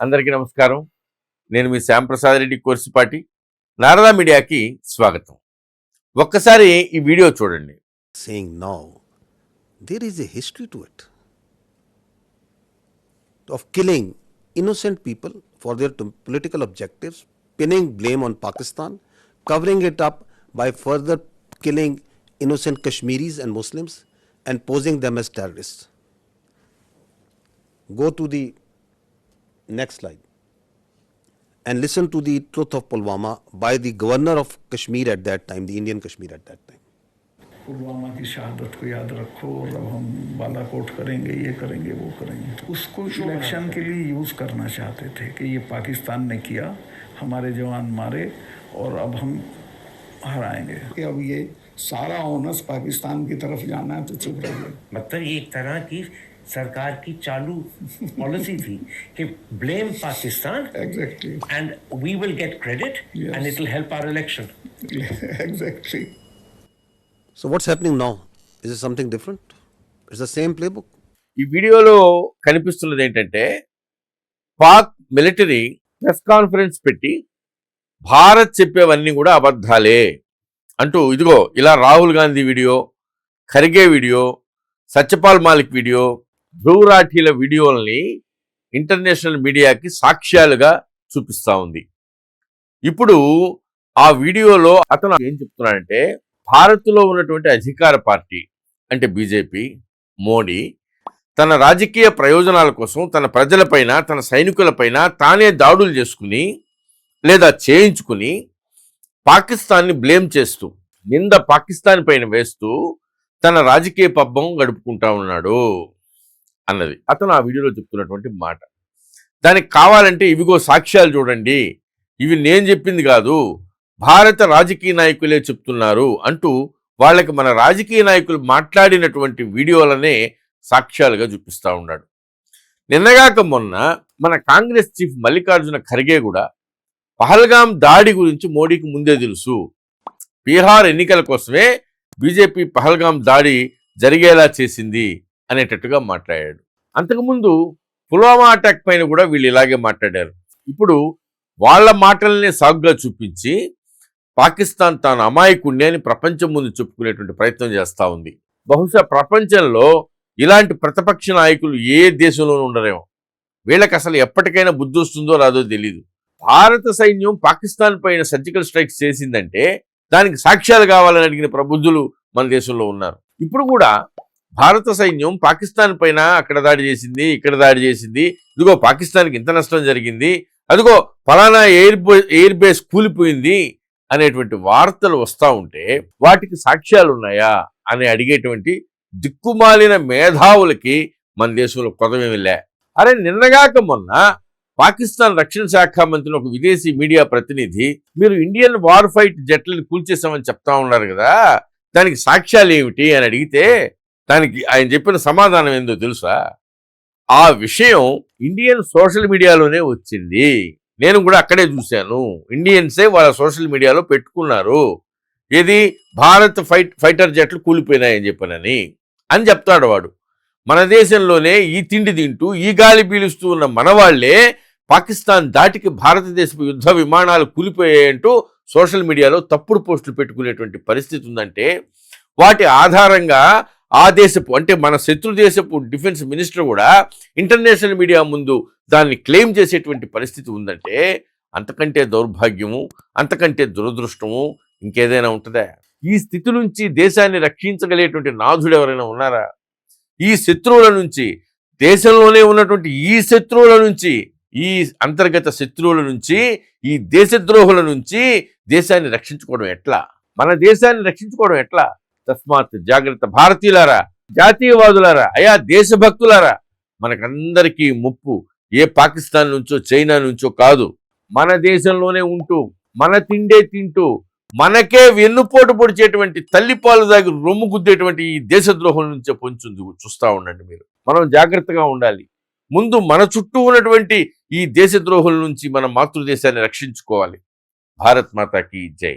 అందరికీ నమస్కారం. నేను మీ శ్యాంప్రసాద్ రెడ్డి కోర్సుపాటి. నారదా మీడియాకి స్వాగతం. ఒక్కసారి ఈ వీడియో చూడండి. Saying now there is a history to it of killing innocent people for their to political objectives pinning blame on Pakistan covering it up by further killing innocent Kashmiris and Muslims and posing them as terrorist go to the next slide. And listen to the truth of Pulwama by the governor of Kashmir at that time, the Indian Kashmir at that time. Pulwama की शहादत को याद रखो और अब हम बालाकोट करेंगे ये करेंगे वो करेंगे। तो उसको इलेक्शन के लिए यूज़ करना चाहते थे कि ये पाकिस्तान ने किया हमारे जवान मारे और अब हम हराएँगे। कि अब ये सारा ओनस पाकिस्तान की तरफ़ जाना है तो चुप रहिए। मतलब ये एक तरह की सरकार की चालू पॉलिसी थी कि blame Pakistan exactly and we will get credit Yes. and it will help our election. Exactly So, what's happening now? Is it something different? It's the same playbook. ఈ వీడియోలో కనిపిస్తున్నది ఏంటంటే పాక్ మిలిటరీ ప్రెస్ కాన్ఫరెన్స్ పెట్టి భారత్ చెప్పేవన్నీ కూడా అబద్ధాలే అంటూ ఇదిగో ఇలా Rahul Gandhi video Kharge video Satyapal Malik video Dhruv రాఠీల వీడియోల్ని ఇంటర్నేషనల్ మీడియాకి సాక్ష్యాలుగా చూపిస్తూ ఉంది. ఇప్పుడు ఆ వీడియోలో అతను ఏం చెప్తున్నాడంటే భారత్లో ఉన్నటువంటి అధికార పార్టీ అంటే బీజేపీ మోడీ తన రాజకీయ ప్రయోజనాల కోసం తన ప్రజలపైన తన సైనికులపైన తానే దాడులు చేసుకుని లేదా చేయించుకుని పాకిస్తాన్ని బ్లేమ్ చేస్తూ నింద పాకిస్తాన్ పైన వేస్తూ తన రాజకీయ పబ్బం గడుపుకుంటా ఉన్నాడు. అన్నది. అతను ఆ వీడియోలో చెప్తున్నటువంటి మాట. దానికి కావాలంటే ఇవిగో సాక్ష్యాలు చూడండి. ఇవి నేను చెప్పింది కాదు. భారత రాజకీయ నాయకులే చెప్తున్నారు అంటూ వాళ్ళకి మన రాజకీయ నాయకులు మాట్లాడినటువంటి వీడియోలనే సాక్ష్యాలుగా చూపిస్తూ ఉన్నాడు. నిన్నగాక మొన్న మన కాంగ్రెస్ చీఫ్ మల్లికార్జున ఖర్గే కూడా పహల్గాం దాడి గురించి మోడీకి ముందే తెలుసు. బీహార్ ఎన్నికల కోసమే బీజేపీ పహల్గాం దాడి జరిగేలా చేసింది. అనేటట్టుగా మాట్లాడాడు. అంతకుముందు పుల్వామా అటాక్ పైన కూడా వీళ్ళు ఇలాగే మాట్లాడారు. ఇప్పుడు వాళ్ళ మాటల్ని సాగుగా చూపించి పాకిస్తాన్ తాను అమాయకుణ్ణి అని ప్రపంచం ముందు చెప్పుకునేటువంటి ప్రయత్నం చేస్తూ ఉంది. బహుశా ప్రపంచంలో ఇలాంటి ప్రతిపక్ష నాయకులు ఏ దేశంలోనూ ఉండరేమో. వీళ్ళకి అసలు ఎప్పటికైనా బుద్ధి వస్తుందో రాదో తెలియదు భారత సైన్యం పాకిస్తాన్ పైన సర్జికల్ స్ట్రైక్స్ చేసిందంటే దానికి సాక్ష్యాలు కావాలని అడిగిన ప్రబుద్ధులు మన దేశంలో ఉన్నారు. ఇప్పుడు కూడా భారత సైన్యం పాకిస్తాన్ పైన అక్కడ దాడి చేసింది ఇక్కడ దాడి చేసింది. ఇదిగో పాకిస్తాన్కి ఇంత నష్టం జరిగింది. అదిగో ఫలానా ఎయిర్ ఎయిర్ బేస్ కూలిపోయింది అనేటువంటి వార్తలు వస్తూ ఉంటే వాటికి సాక్ష్యాలు ఉన్నాయా అని అడిగేటువంటి దిక్కుమాలిన మేధావులకి మన దేశంలో కొదవేమిలే అరే నిన్నగాక మొన్న పాకిస్తాన్ రక్షణ శాఖ మంత్రి ఒక విదేశీ మీడియా ప్రతినిధి మీరు ఇండియన్ వార్ ఫైట్ జట్లను కూల్చేసామని చెప్తా ఉన్నారు కదా దానికి సాక్ష్యాలు ఏమిటి అని అడిగితే దానికి ఆయన చెప్పిన సమాధానం ఏందో తెలుసా? ఆ విషయం ఇండియన్ సోషల్ మీడియాలోనే వచ్చింది. నేను కూడా అక్కడే చూశాను. ఇండియన్సే వాళ్ళ సోషల్ మీడియాలో పెట్టుకున్నారు. ఏది? భారత్ ఫైట్ ఫైటర్ జెట్లు కూలిపోయినాయని చెప్పనని అని చెప్తాడు వాడు. మన దేశంలోనే ఈ తిండి తింటూ ఈ గాలి పీలుస్తూ ఉన్న మనవాళ్ళే పాకిస్తాన్ దాటికి భారతదేశపు యుద్ధ విమానాలు కూలిపోయాయంటూ సోషల్ మీడియాలో తప్పుడు పోస్టులు పెట్టుకునేటువంటి పరిస్థితి ఉందంటే వాటి ఆధారంగా ఆ దేశపు అంటే మన శత్రు దేశపు డిఫెన్స్ మినిస్టర్ కూడా ఇంటర్నేషనల్ మీడియా ముందు దాన్ని క్లెయిమ్ చేసేటువంటి పరిస్థితి ఉందంటే అంతకంటే దౌర్భాగ్యము అంతకంటే దురదృష్టము ఇంకేదైనా ఉంటుందా? ఈ స్థితి నుంచి దేశాన్ని రక్షించగలిగేటువంటి నాథుడు ఎవరైనా ఉన్నారా? ఈ శత్రువుల నుంచి దేశంలోనే ఉన్నటువంటి ఈ శత్రువుల నుంచి ఈ అంతర్గత శత్రువుల నుంచి ఈ దేశద్రోహుల నుంచి దేశాన్ని రక్షించుకోవడం ఎట్లా? మన దేశాన్ని రక్షించుకోవడం ఎట్లా? తస్మాత్ జాగ్రత్త. భారతీయులారా జాతీయవాదులారా అయా దేశభక్తులారా మనకందరికీ ముప్పు. ఏ పాకిస్తాన్ నుంచో చైనా నుంచో కాదు. మన దేశంలోనే ఉంటూ మన తిండే తింటూ మనకే వెన్నుపోటు పొడిచేటువంటి తల్లిపాలు దాగి రొమ్ము గుద్దేటువంటి ఈ దేశద్రోహం నుంచే పొంచుంది. చూస్తూ ఉండండి మీరు. మనం జాగ్రత్తగా ఉండాలి. ముందు మన చుట్టూ ఉన్నటువంటి ఈ దేశద్రోహుల నుంచి మన మాతృదేశాన్ని రక్షించుకోవాలి. భారత్ మాతాకి జై.